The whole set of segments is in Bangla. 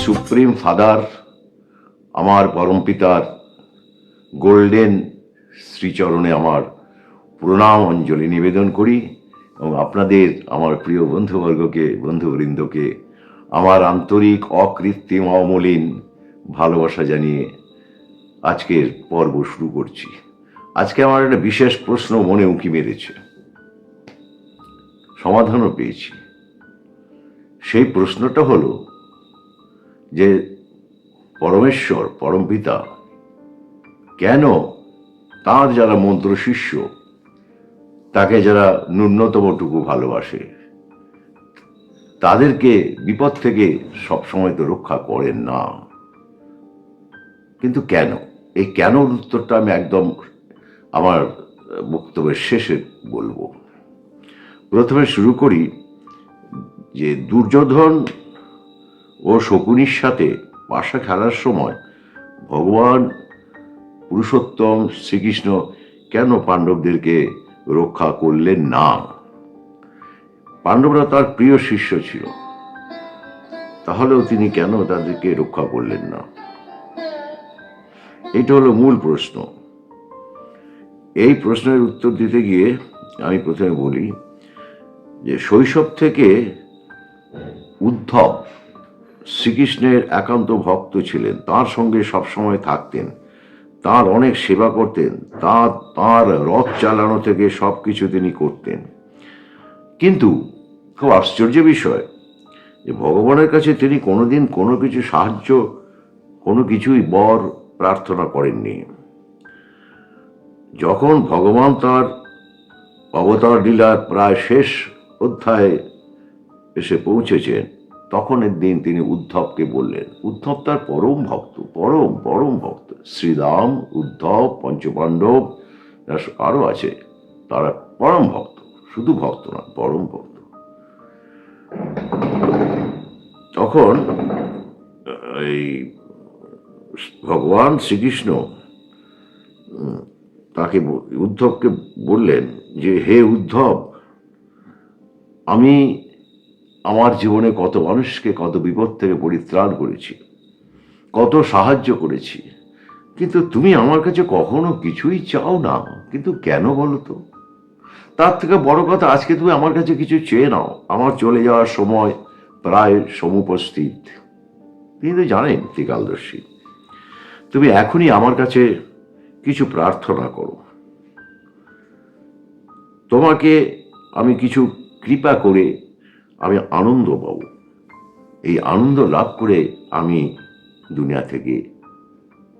সুপ্রিম ফাদার, আমার পরমপিতার গোল্ডেন শ্রীচরণে আমার প্রণাম, অঞ্জলি নিবেদন করি এবং আপনাদের, আমার প্রিয় বন্ধুবর্গকে, বন্ধুবৃন্দকে আমার আন্তরিক, অকৃত্রিম, অমলিন ভালোবাসা জানিয়ে আজকের পর্ব শুরু করছি। আজকে আমার একটা বিশেষ প্রশ্ন মনে উঁকি মেরেছে। সমাধানও পেয়েছি। সেই প্রশ্নটা হলো যে পরমেশ্বর পরমপিতা কেন তার যারা মন্ত্র শিষ্য, তাকে যারা ন্যূনতমটুকু ভালোবাসে, তাদেরকে বিপদ থেকে সবসময় তো রক্ষা করেন না। কিন্তু কেন? এই কেন উত্তরটা আমি একদম আমার বক্তব্যের শেষে বলব। প্রথমে শুরু করি যে দুর্যোধন ও শকুনির সাথে পাশা খেলার সময় ভগবান পুরুষোত্তম শ্রীকৃষ্ণ কেন পাণ্ডবদেরকে রক্ষা করলেন না? পাণ্ডবরা তার প্রিয় শিষ্য ছিল। তাহলেও তিনি কেন তাদেরকে রক্ষা করলেন না? এটা হলো মূল প্রশ্ন। এই প্রশ্নের উত্তর দিতে গিয়ে আমি প্রথমে বলি যে শৈশব থেকে উদ্ধব শ্রীকৃষ্ণের একান্ত ভক্ত ছিলেন, তার সঙ্গে সবসময় থাকতেন, তার অনেক সেবা করতেন তার তার রথ চালানো থেকে সব কিছু তিনি করতেন। কিন্তু খুব আশ্চর্য বিষয় যে ভগবানের কাছে তিনি কোনোদিন কোনো কিছু সাহায্য, কোনো কিছুই বর প্রার্থনা করেননি। যখন ভগবান তার অবতার লীলার প্রায় শেষ অধ্যায়ে এসে পৌঁছেছেন তখন একদিন তিনি উদ্ধবকে বললেন, উদ্ধব তার পরম ভক্ত, পরম পরম ভক্ত। শ্রীরাম, উদ্ধব, পঞ্চপাণ্ডব আরও আছে, তারা পরম ভক্ত, শুধু ভক্ত না, পরম ভক্ত। তখন, এই ভগবান শ্রীকৃষ্ণ তাকে উদ্ধবকে বললেন যে, হে উদ্ধব, আমি আমার জীবনে কত মানুষকে, কত বিপদ থেকে পরিত্রাণ করেছি, কত সাহায্য করেছি, কিন্তু তুমি আমার কাছে কখনো কিছুই চাও না, কিন্তু কেন বলো তো? তার থেকে বড় কথা, আজকে তুমি আমার কাছে কিছু চেয়ে নাও, আমার চলে যাওয়ার সময় প্রায় সমুপস্থিত। তিনি তো জানেন, ত্রিকালদর্শী, তুমি এখনই আমার কাছে কিছু প্রার্থনা করো। তোমাকে আমি কিছু কৃপা করে আমি আনন্দ পাব। এই আনন্দ লাভ করে আমি দুনিয়া থেকে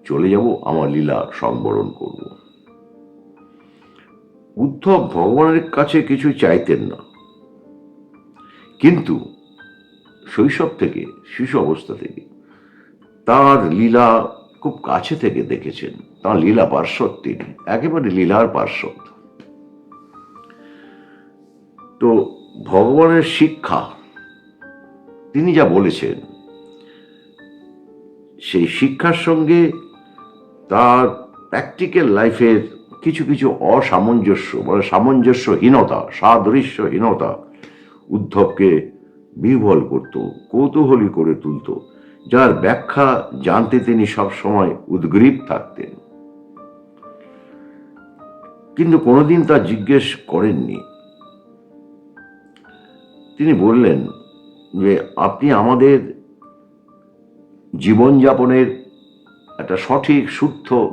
চলে যাব, আমার লীলা সংবরণ করব। উদ্ধব ভগবানের কাছে কিছু চাইতেন না। কিন্তু শৈশব থেকে, শিশু অবস্থা থেকে তার লীলা খুব কাছে থেকে দেখেছেন। তার লীলা পার্শ্বদ তিনি একেবারে লীলার পার্শ্বদ তো ভগবানের শিক্ষা। তিনি যা বলেছেন, সেই শিক্ষার সঙ্গে তার প্র্যাকটিক্যাল লাইফের কিছু কিছু অসামঞ্জস্য মানে সামঞ্জস্যহীনতা, সাদৃশ্যহীনতা উদ্ধবকে বিহ্বল করত, কৌতূহলী করে তুলত, যার ব্যাখ্যা জানতে তিনি সবসময় উদ্গ্রীব থাকতেন। কিন্তু কোনোদিন তা জিজ্ঞেস করেননি। তিনি বললেন যে, আপনি আমাদের জীবনযাপনের একটা সঠিক, শুদ্ধ,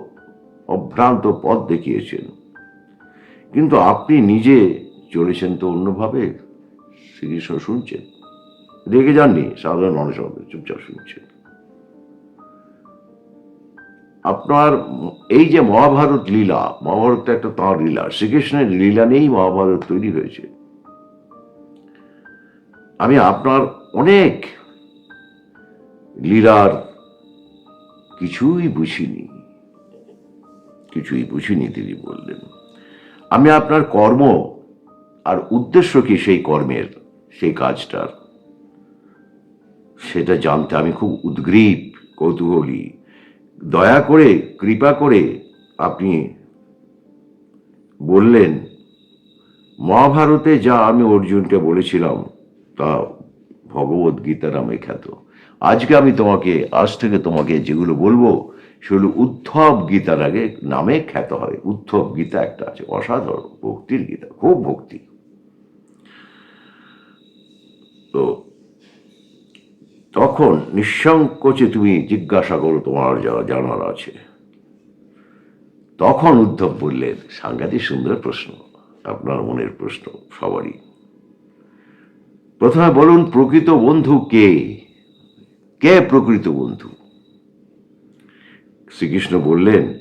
অভ্রান্ত পথ দেখিয়েছেন। কিন্তু আপনি নিজে চলেছেন তো অন্যভাবে? শ্রীকৃষ্ণ শুনছেন। রেগে যাননি সাধারণ মানুষ হবে চুপচাপ শুনছেন। আপনার এই যে মহাভারত লীলা মহাভারতটা একটা তাঁর লীলা, শ্রীকৃষ্ণের লীলা নিয়েই মহাভারত তৈরি হয়েছে। আমি আপনার অনেক লীলার কিছুই বুঝিনি। কিছুই বুঝিনি, তিনি বললেন। আমি আপনার কর্ম আর উদ্দেশ্য কি সেই কর্মের, সেই কাজটার? সেটা জানতে আমি খুব উদ্গ্রীব, কৌতূহলী। দয়া করে, কৃপা করে আপনি বললেন, মহাভারতে যা আমি অর্জুনকে বলেছিলাম তা ভগবত গীতা নামে খ্যাত। আজকে আমি তোমাকে, আজ থেকে তোমাকে যেগুলো বলব, সেগুলো উদ্ধব গীতার আগে নামে খ্যাত হয়। উদ্ধব গীতা একটা আছে, অসাধারণ ভক্তির গীতা, খুব ভক্তি। তো তখন নিঃসংকোচে তুমি জিজ্ঞাসা করো তোমার যা জানার আছে। তখন উদ্ধব বললেন, সাংঘাতিক সুন্দর প্রশ্ন, আপনার মনের প্রশ্ন সবারই। প্রথমে বলুন, প্রকৃত বন্ধু কে? কে প্রকৃত বন্ধু? শ্রীকৃষ্ণ বললেন,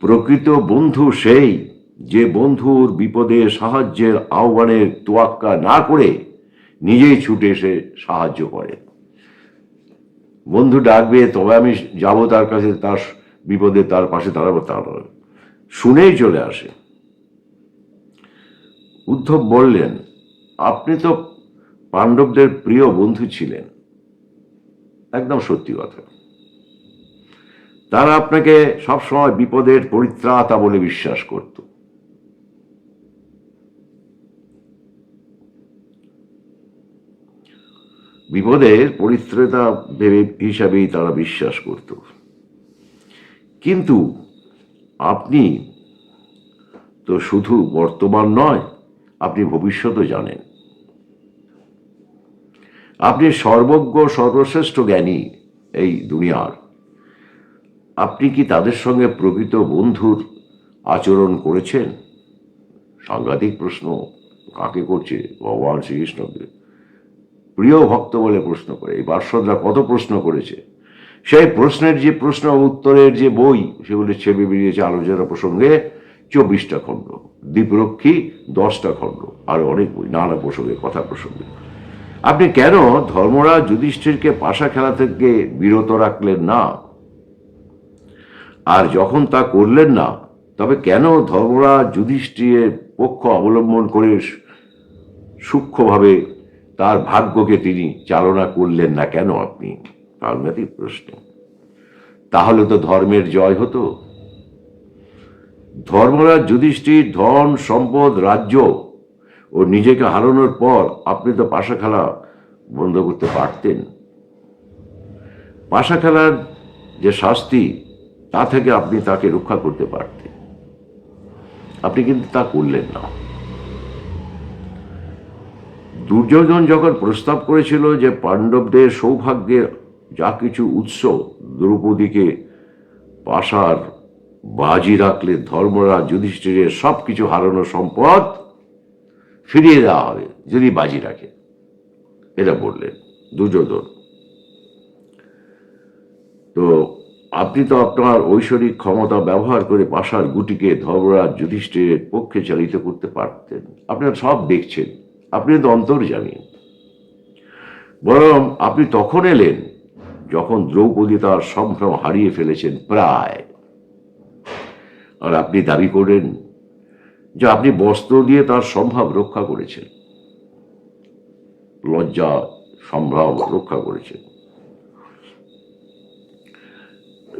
প্রকৃত বন্ধু সেই যে বন্ধুর বিপদে সাহায্যের আহ্বানের তোয়াক্কা না করে নিজেই ছুটে এসে সাহায্য করে। বন্ধু ডাকবে, তবে আমি যাব তার কাছে, তার বিপদে তার পাশে দাঁড়াবো, তা নয়। শুনেই চলে আসে। উদ্ধব বললেন, আপনি তো পাণ্ডবদের প্রিয় বন্ধু ছিলেন। একদম সত্যি কথা। তারা আপনাকে সবসময় বিপদের পরিত্রাতা বলে বিশ্বাস করত। বিপদের পরিত্রাতা ভেবে হিসাবেই তারা বিশ্বাস করত। কিন্তু আপনি তো শুধু বর্তমান নয়, আপনি ভবিষ্যতও জানেন। আপনি সর্বজ্ঞ, সর্বশ্রেষ্ঠ জ্ঞানী এই দুনিয়ার। আপনি কি তাদের সঙ্গে প্রকৃত বন্ধুর আচরণ করেছেন? সাংঘাতিক প্রশ্ন, কাকে করছে ভগবান শ্রীকৃষ্ণকে? প্রিয় ভক্ত বলে প্রশ্ন করে, এই পার্শ্বদরা কত প্রশ্ন করেছে? সেই প্রশ্নের যে প্রশ্ন, উত্তরের যে বই সেগুলি ছেপে বেরিয়েছে আলোচনা প্রসঙ্গে চব্বিশটা খণ্ড, দ্বীপরক্ষী দশটা খণ্ড আর অনেক বই, নানা প্রসঙ্গে, কথা প্রসঙ্গে। আপনি কেন ধর্মরাজ যুধিষ্ঠিরকে পাশা খেলা থেকে বিরত রাখলেন না? আর যখন তা করলেন না, তবে কেন ধর্মরাজ যুধিষ্ঠিরের পক্ষ অবলম্বন করে সূক্ষ্মভাবে তার ভাগ্যকে তিনি চালনা করলেন না কেন আপনি? সাংঘাতিক প্রশ্ন। তাহলে তো ধর্মের জয় হতো। ধর্মরাজ যুধিষ্ঠির ধন, সম্পদ, রাজ্য ও নিজেকে হারানোর পর আপনি তো পাশা খেলা বন্ধ করতে পারতেন। পাশা খেলার যে শাস্তি, তা থেকে আপনি তাকে রক্ষা করতে পারতেন। আপনি কিন্তু তা করলেন না। দুর্যোধন যখন প্রস্তাব করেছিল যে পাণ্ডবদের সৌভাগ্যের যা কিছু উৎস দ্রৌপদীকে পাশার বাজি রাখলে ধর্মরাজ যুধিষ্ঠিরের সব কিছু হারানো সম্পদ ফিরিয়ে দেওয়া হবে, যদি বাজি রাখে। এটা বললেন দুর্যোধন। তো আপনি তো আপনার ঐশ্বরিক ক্ষমতা ব্যবহার করে পাশার গুটিকে ধর্মরাজ যুধিষ্ঠিরের পক্ষে চালিত করতে পারতেন। আপনারা সব দেখছেন, আপনি তো অন্তর জানেন। বরং আপনি তখন এলেন যখন দ্রৌপদী তার সম্ভ্রম হারিয়ে ফেলেছেন প্রায়। আর আপনি দাবি করেন যে আপনি বস্ত্র দিয়ে তার সম্ভাব রক্ষা করেছেন। লজ্জা, সম্ভ্রম রক্ষা করেছেন।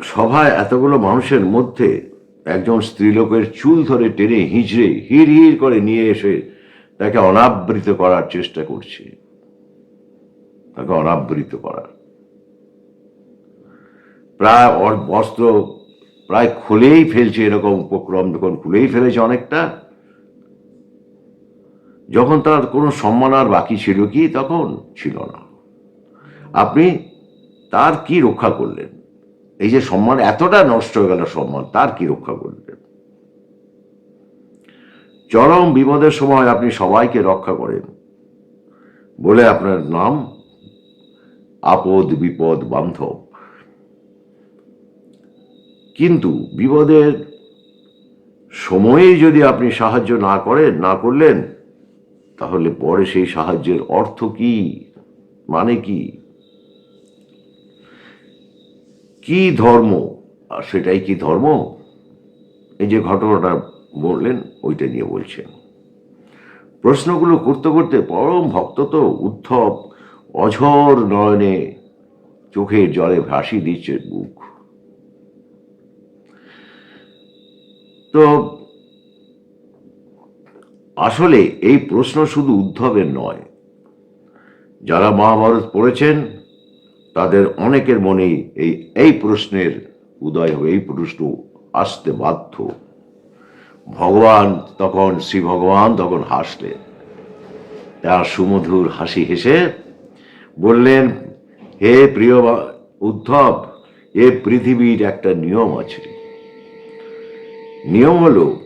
সভায় এতগুলো মানুষের মধ্যে একজন স্ত্রীলোকের চুল ধরে টেনে হিঁচড়ে হিড় হিড় করে নিয়ে এসে তাকে অনাবৃত করার চেষ্টা করছে। তাকে অনাবৃত করার। প্রায় বস্ত্র প্রায় খুলেই ফেলছে এরকম উপক্রম, যখন খুলেই ফেলেছে অনেকটা, যখন তার কোনো সম্মান আর বাকি ছিল কি, তখন ছিল না। আপনি তার কি রক্ষা করলেন? এই যে সম্মান এতটা নষ্ট হয়ে গেল সম্মান, তার কি রক্ষা করলেন? চরম বিপদের সময় আপনি সবাইকে রক্ষা করেন। বলে আপনার নাম, আপদ বিপদ বান্ধব। কিন্তু বিপদের সময়ে যদি আপনি সাহায্য না করেন, না করলেন, তাহলে পরে সেই সাহায্যের অর্থ কি? মানে কি? কি ধর্ম? আর সেটাই কি ধর্ম? এই যে ঘটনাটা বললেন, ওইটা নিয়ে বলছেন। প্রশ্নগুলো করতে করতে পরম ভক্ত তো উদ্ধব অঝর নয়নে চোখের জলে ভাসি দিচ্ছে বুক তো আসলে এই প্রশ্ন শুধু উদ্ধবের নয়। যারা মহাভারত পড়েছেন, তাদের অনেকের মনেই এই এই প্রশ্নের উদয় হবে, এই প্রশ্ন আসতে বাধ্য। ভগবান তখন, শ্রী ভগবান তখন হাসলেন। তার সুমধুর হাসি হেসে বললেন, হে প্রিয় উদ্ধব, এ পৃথিবীর একটা নিয়ম আছে। নিয়ম হলো,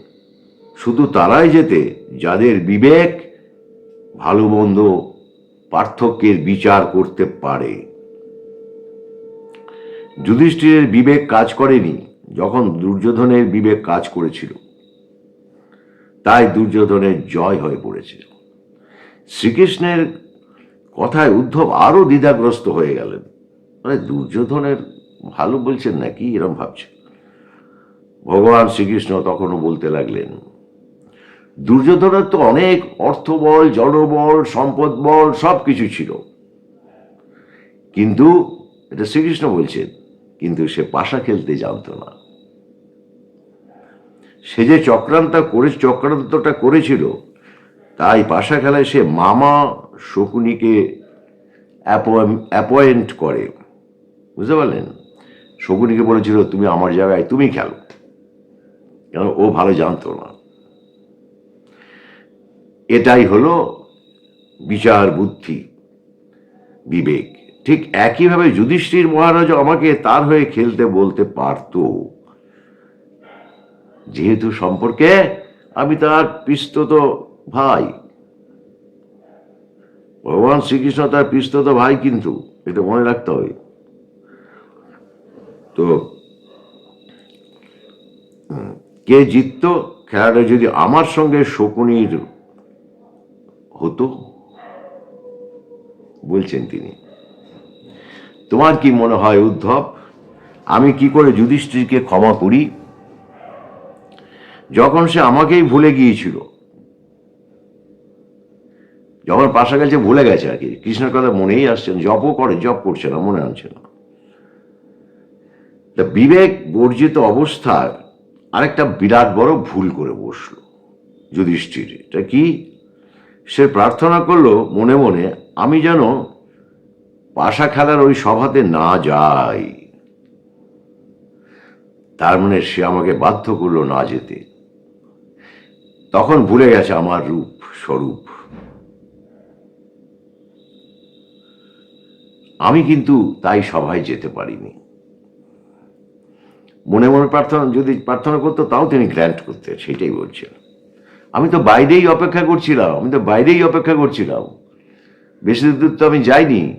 শুধু তারাই যেতে, যাদের বিবেক, ভালো মন্দ, পার্থক্যের বিচার করতে পারে। যুধিষ্ঠিরের বিবেক কাজ করেনি, যখন দুর্যোধনের বিবেক কাজ করেছিল। তাই দুর্যোধনের জয় হয়ে পড়েছে শ্রীকৃষ্ণের কথায় উদ্ধব আরও দ্বিধাগ্রস্ত হয়ে গেলেন। মানে দুর্যোধনের ভালো বলছেন নাকি, এরম ভাবছে। ভগবান শ্রীকৃষ্ণ তখনও বলতে লাগলেন, দুর্যোধনের তো অনেক অর্থবল জনবল সম্পদ বল, সব কিছু ছিল। কিন্তু এটা শ্রীকৃষ্ণ বলছেন, কিন্তু সে পাশা খেলতে জানতো না। সে যে চক্রান্ত করে, চক্রান্তটা করেছিল, তাই পাশা খেলায় সে মামা শকুনিকে অ্যাপয়েন্ট করে। বুঝতে পারলেন? শকুনিকে বলেছিল, তুমি আমার জায়গায়, তুমি খেলো। কেন ও ভালো জানতো না। এটাই হলো বিচার বুদ্ধি, বিবেক। ঠিক একইভাবে যুধিষ্ঠির মহারাজ আমাকে তার হয়ে খেলতে বলতে পারতো। যেহেতু সম্পর্কে আমি তার পিস্তত ভাই। ভগবান শ্রীকৃষ্ণ তার পিস্তত ভাই কিন্তু, এটা মনে রাখতে হবে। তো কে জিততো? খেলাটা যদি আমার সঙ্গে শকুনির হতো? বলছেন তিনি। তোমার কি মনে হয় উদ্ধব? আমি কি করে যুধিষ্ঠিরকে ক্ষমা করি? যখন সে আমাকেই ভুলে গিয়েছিল। যখন পাশা গেছে, ভুলে গেছে আর কি। কৃষ্ণের কথা মনেই আসছে না। জপও করে, জপ করছে না, মনে আনছে না। বিবেক বর্জিত অবস্থায় আরেকটা বিরাট বড় ভুল করে বসল যুধিষ্ঠির। এটা কি? সে প্রার্থনা করল, মনে মনে, আমি যেন পাশা খেলার ওই সভাতে না যাই। তার মানে সে আমাকে বাধ্য করল না যেতে। তখন ভুলে গেছে আমার রূপ, স্বরূপ। আমি কিন্তু তাই সভায় যেতে পারিনি। মনে মনে প্রার্থনা, যদি প্রার্থনা করতো, তাও তিনি গ্র্যান্ট করতেন সেটাই বলছেন। আমি তো বাইরেই অপেক্ষা করছিলাম, আমি তো বাইরেই অপেক্ষা করছিলাম। বেশি দূর তো আমি যাইনি।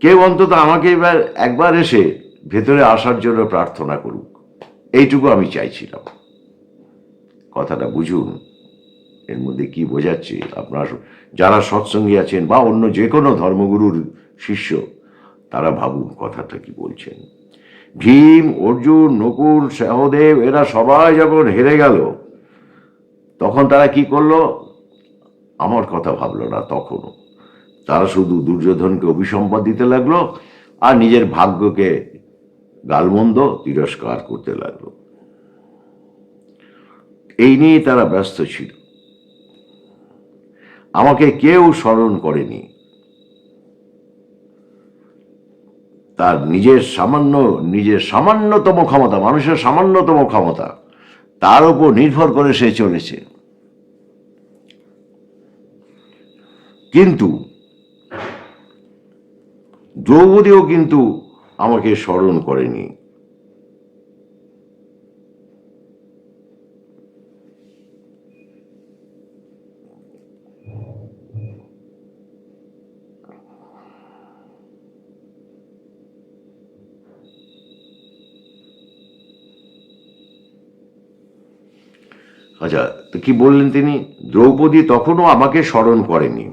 কেউ অন্তত আমাকে এবার একবার এসে ভেতরে আসার জন্য প্রার্থনা করুক। এইটুকু আমি চাইছিলাম। কথাটা বুঝুন, এর মধ্যে কি বোঝাচ্ছে আপনার যারা সৎসঙ্গী আছেন বা অন্য যে কোনো ধর্মগুরুর শিষ্য, তারা ভাবুন কথাটা কি বলছেন। ভীম, অর্জুন, নকুল সহদেব এরা সবাই যখন হেরে গেল, তখন তারা কি করল? আমার কথা ভাবলো না তখনও। তারা শুধু দুর্যোধনকে অভিসম্পাদ দিতে লাগল আর নিজের ভাগ্যকে গালমন্দ তিরস্কার করতে লাগল। এই নিয়ে তারা ব্যস্ত ছিল। আমাকে কেউ স্মরণ করেনি। তার নিজের সামান্য, নিজের সামান্যতম ক্ষমতা, মানুষের সামান্যতম ক্ষমতা, তার উপর নির্ভর করে সে চলেছে। কিন্তু, দ্রৌপদীও কিন্তু আমাকে স্মরণ করেনি। আচ্ছা তো কি বললেন তিনি? দ্রৌপদী তখনও আমাকে স্মরণ করেনি।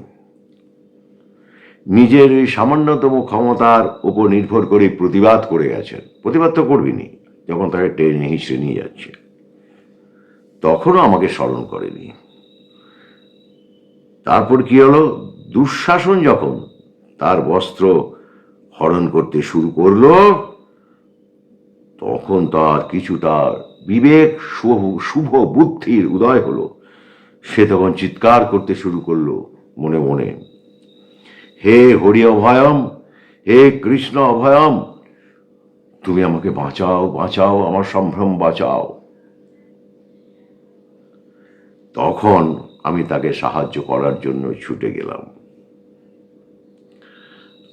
নিজের এই সামান্যতম ক্ষমতার উপর নির্ভর করে প্রতিবাদ করে গেছেন। প্রতিবাদ তো করবিনি, যখন তাকে টেনে হিসেবে নিয়ে যাচ্ছে। তখনও আমাকে স্মরণ করেনি। তারপর কি হলো? দুঃশাসন যখন তার বস্ত্র হরণ করতে শুরু করল, তখন তার কিছুটা বিবেক শুভ শুভ বুদ্ধির উদয় হলো। সে তখন চিৎকার করতে শুরু করল মনে মনে। হে হরিয়ভয়ম হে কৃষ্ণ অভয়ম, তুমি আমাকে বাঁচাও বাঁচাও, আমার সম্ভ্রম বাঁচাও। তখন আমি তাকে সাহায্য করার জন্য ছুটে গেলাম।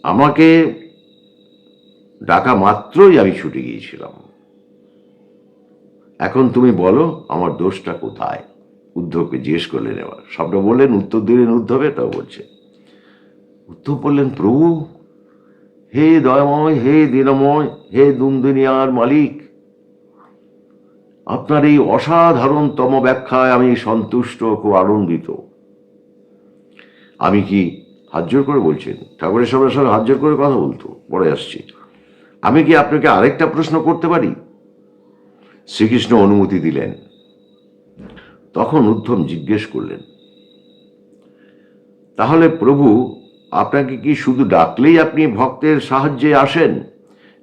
আমাকে ডাকা মাত্রই আমি ছুটে গিয়েছিলাম। এখন তুমি বলো, আমার দোষটা কোথায়? উদ্ধবকে জিজ্ঞেস করলেন এবার। সবটা বললেন, উত্তর দিলেন, উদ্ধবে তাও বলছে। উদ্ধব বললেন, প্রভু, হে দয়াময়, হে দীনময়, হে দুমদুনিয়ার মালিক, আপনার এই অসাধারণতম ব্যাখ্যায় আমি সন্তুষ্ট খুব আনন্দিত। আমি কি হাত জোর করে বলছেন? ঠাকুরের সবার সঙ্গে হাত জোর করে কথা বলতো। পরে আসছি। আমি কি আপনাকে আরেকটা প্রশ্ন করতে পারি? শ্রীকৃষ্ণ অনুমতি দিলেন। তখন উদ্ধম জিজ্ঞেস করলেন, তাহলে প্রভু, আপনাকে কি শুধু ডাকলেই আপনি ভক্তের সাহায্যে আসেন?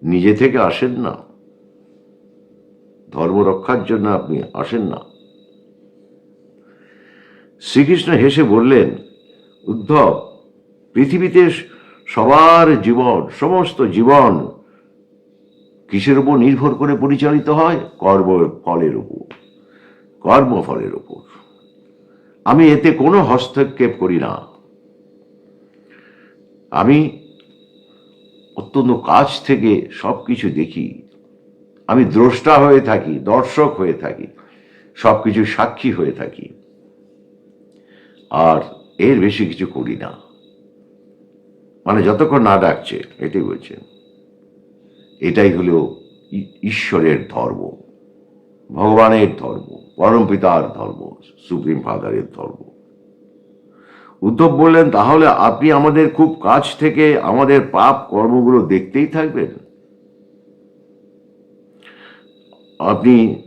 নিজে থেকে আসেন না। ধর্ম রক্ষার জন্য আপনি আসেন না। শ্রীকৃষ্ণ হেসে বললেন, উদ্ধব, পৃথিবীতে সবার জীবন, সমস্ত জীবন কিসের উপর নির্ভর করে পরিচালিত হয়? কর্ম ফলের উপর। কর্মফলের উপর। আমি এতে কোনো হস্তক্ষেপ করি না। আমি অত্যন্ত কাছ থেকে সব কিছু দেখি। আমি দ্রষ্টা হয়ে থাকি, দর্শক হয়ে থাকি সব কিছু সাক্ষী হয়ে থাকি। আর এর বেশি কিছু করি না। মানে যতক্ষণ না ডাকছে, এটাই বলছেন এটাই হলো ঈশ্বরের ধর্ম, ভগবানের ধর্ম পিতার ধর্ম, সুপ্রিম ফাদারের ধর্ম। উদ্ধব বললেন, তাহলে আপনি আমাদের খুব কাছ থেকে আমাদের পাপ কর্মগুলো দেখতেই থাকবেন? আপনি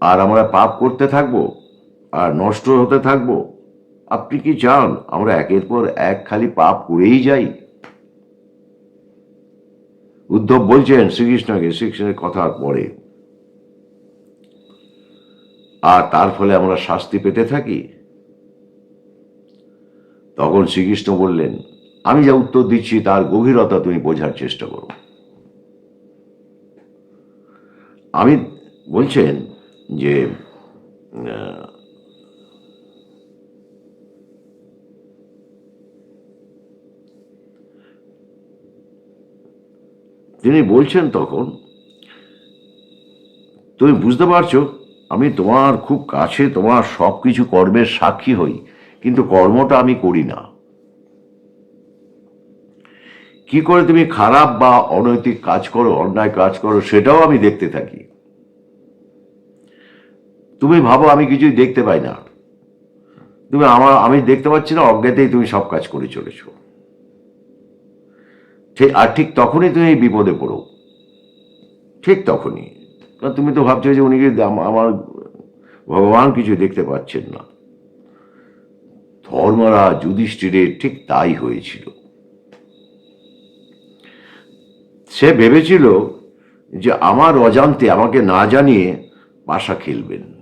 আর আমরা পাপ করতে থাকব আর নষ্ট হতে থাকব? আপনি কি চান আমরা একের পর এক খালি পাপ করেই যাই? উদ্ধব বলছেন শ্রীকৃষ্ণকে শ্রীকৃষ্ণের কথার পরে। আর তার ফলে আমরা শাস্তি পেতে থাকি? তখন শ্রীকৃষ্ণ বললেন, আমি যা উত্তর দিচ্ছি তার গভীরতা তুমি বোঝার চেষ্টা করো। আমি বলছেন যে তিনি বলছেন তখন, তুমি বুঝতে পারছ, আমি তোমার খুব কাছে, তোমার সব কিছু কর্মের সাক্ষী হই, কিন্তু কর্মটা আমি করি না। কি করে তুমি খারাপ বা অনৈতিক কাজ করো, অন্যায় কাজ করো, সেটাও আমি দেখতে থাকি। তুমি ভাবো আমি কিছুই দেখতে পাই না। তুমি আমার, আমি দেখতে পাচ্ছি না, অজ্ঞাতেই তুমি সব কাজ করে চলেছো। ঠিক আর ঠিক তখনই তুমি এই বিপদে পড়ো। ঠিক তখনই। কারণ তুমি তো ভাবছ যে উনি আমার ভগবান কিছু দেখতে পাচ্ছেন না। ধর্মরা যুধিষ্ঠিরের ঠিক তাই হয়েছিল। সে ভেবেছিল যে আমার অজান্তে আমাকে না জানিয়ে পাশা খেলবেন।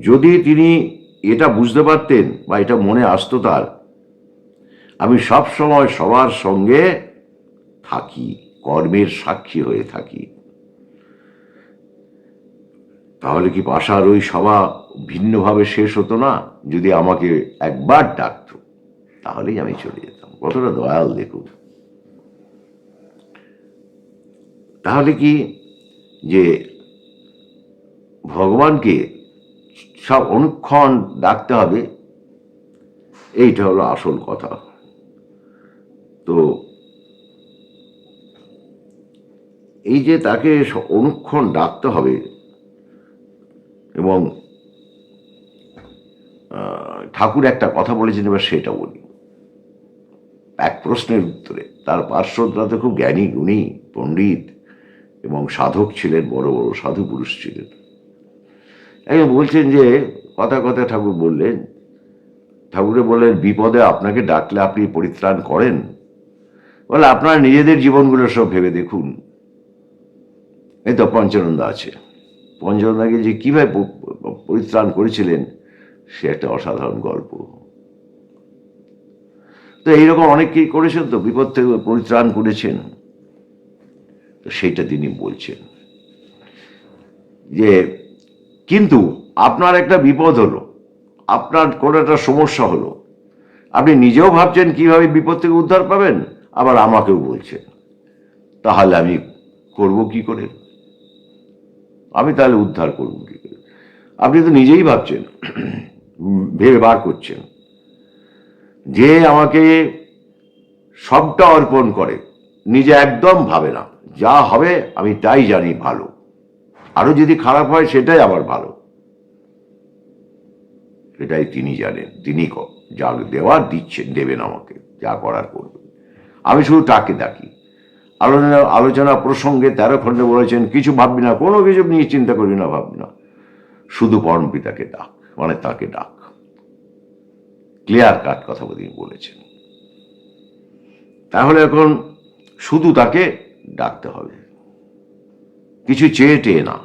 যদি তিনি এটা বুঝতে পারতেন বা এটা মনে আসতো তার আমি সব সময় সবার সঙ্গে থাকি, কর্মের সাক্ষী হয়ে থাকি। তাহলে কি পাশার ওই সভা ভিন্নভাবে শেষ হতো না? যদি আমাকে একবার ডাকতো, তাহলেই আমি চলে যেতাম। কতটা দয়াল দেখুন। তাহলে কি যে ভগবানকে সব অনুক্ষণ ডাকতে হবে? এইটা হলো আসল কথা। তো এই যে তাকে অনুক্ষণ ডাকতে হবে এবং ঠাকুর একটা কথা বলেছেন, এবার সেটা বলি। এক প্রশ্নের উত্তরে, তার পার্শ্বদরা তো খুব জ্ঞানী, গুণী, পণ্ডিত এবং সাধক ছিলেন, বড় বড় সাধু পুরুষ ছিলেন। একজন বলছেন যে, কথা কথা ঠাকুর বললেন, ঠাকুরে বললেন, বিপদে আপনাকে ডাকলে আপনি পরিত্রাণ করেন। বলে আপনার নিজেদের জীবনগুলো সব ভেবে দেখুন। এই তো পঞ্চানন্দা আছে। পঞ্চানন্দাকে যে কীভাবে পরিত্রাণ করেছিলেন, সে একটা অসাধারণ গল্প। তো এইরকম অনেকেই করেছেন তো, বিপদ থেকে পরিত্রাণ করেছেন। তো সেইটা তিনি বলছেন। যে, কিন্তু আপনার একটা বিপদ হলো, আপনার কোনো একটা সমস্যা হলো। আপনি নিজেও ভাবছেন কীভাবে বিপদ থেকে উদ্ধার পাবেন? আবার আমাকেও বলছেন তাহলে আমি করব কি করে? আমি তাহলে উদ্ধার করব কি করে? আপনি তো নিজেই ভাবছেন, ভেবে বার করছেন যে আমাকে সবটা অর্পণ করে, নিজে একদম ভাবে না। যা হবে আমি তাই জানি ভালো। আরও যদি খারাপ হয় সেটাই আবার ভালো। সেটাই তিনি জানেন, তিনি যা দেওয়ার দিচ্ছেন, দেবেন আমাকে, যা করার করবে। আমি শুধু তাকে ডাকি। আলোচনা আলোচনা প্রসঙ্গে তেরো খণ্ডে বলেছেন, কিছু ভাববি না, কোনো কিছু নিয়ে চিন্তা করবি না, ভাববি না। শুধু পরম পিতাকে ডাক মানে তাকে ডাক। ক্লিয়ার কাট কথা তিনি বলেছেন। তাহলে এখন শুধু তাকে ডাকতে হবে। কিছু চেয়ে টেয়ে না।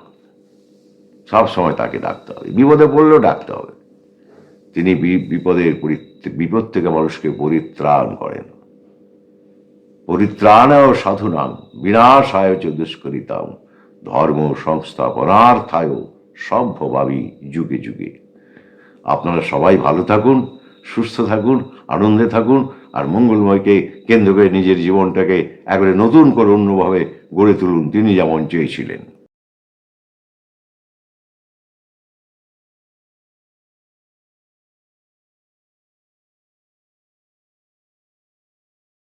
সব সময় তাকে ডাকতে হবে। বিপদে পড়লেও ডাকতে হবে। তিনি বিপদের বিপদ থেকে মানুষকে পরিত্রাণ করেন। পরিত্রাণায় সাধুনাং বিনাশায় চ দুষ্করিতাম, ধর্ম সংস্থাপনার্থায় সম্ভবাবী যুগে যুগে। আপনারা সবাই ভালো থাকুন, সুস্থ থাকুন, আনন্দে থাকুন, আর মঙ্গলময়কে কেন্দ্র করে নিজের জীবনটাকে একবারে নতুন করে অন্যভাবে গড়ে তুলুন, তিনি যেমন চেয়েছিলেন।